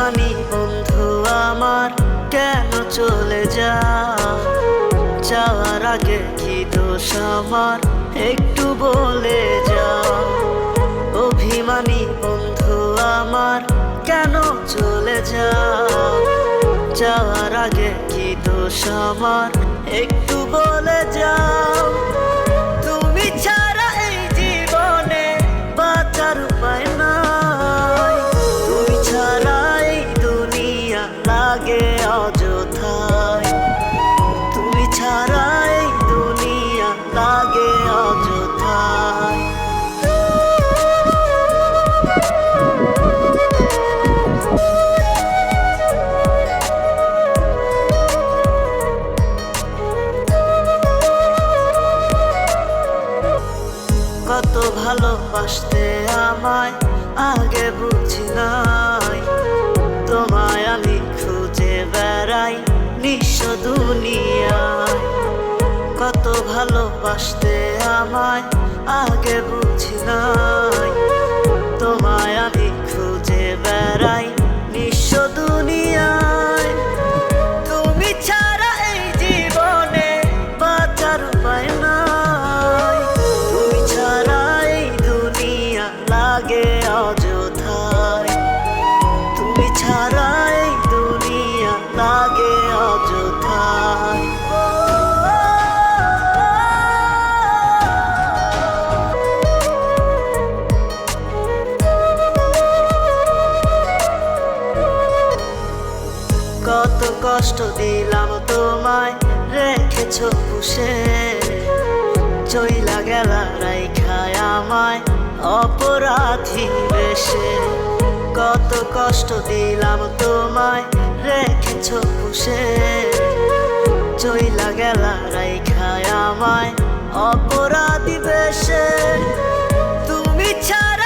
অভিমানী বন্ধু আমার, কেন চলে যা যাওয়ার আগে কি দোষ আমার? একটু বলে যা অভিমানী বন্ধু আমার, কেন চলে যা যাওয়ার আগে কি দোষ আমার? একটু বলে যাও। ভালোবাসতে আমায়, আগে বুঝি নাই। তোমায় আমি খুঁজে বেড়াই নিঃস্ব দুনিয়ায়। কত ভালোবাসতে আমায়, আগে বুঝি নাই। তোমায় আমি খুঁজে বেড়াই লাগে অযথায় তুমি ছাড়া এই দুনিয়া লাগে অযথায় কত কষ্ট দিলাম তোমায়, রেখেছ পুষে। চইলা গেলা রাইখায় আমায় অপরাধী বেশে। কত কষ্ট দিলাম তোমায়, রেখেছ পুষে। চইলা গেলা রাইখায় আমায়, অপরাধী বেশে। তুমি ছাড়া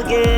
লাগে